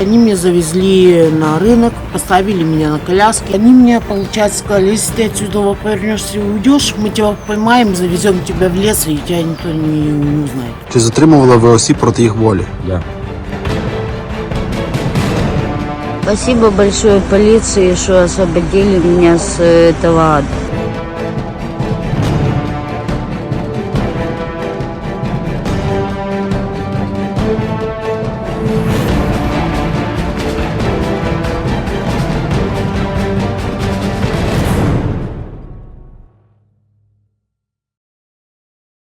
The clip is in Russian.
Они меня завезли на рынок, поставили меня на коляске. Они мне, получается, сказали, если ты отсюда повернешься и уйдешь, мы тебя поймаем, завезем тебя в лес, и тебя никто не, не узнает. Ты затримывала в осіб против их воли? Да. Спасибо большое полиции, что освободили меня с этого ада.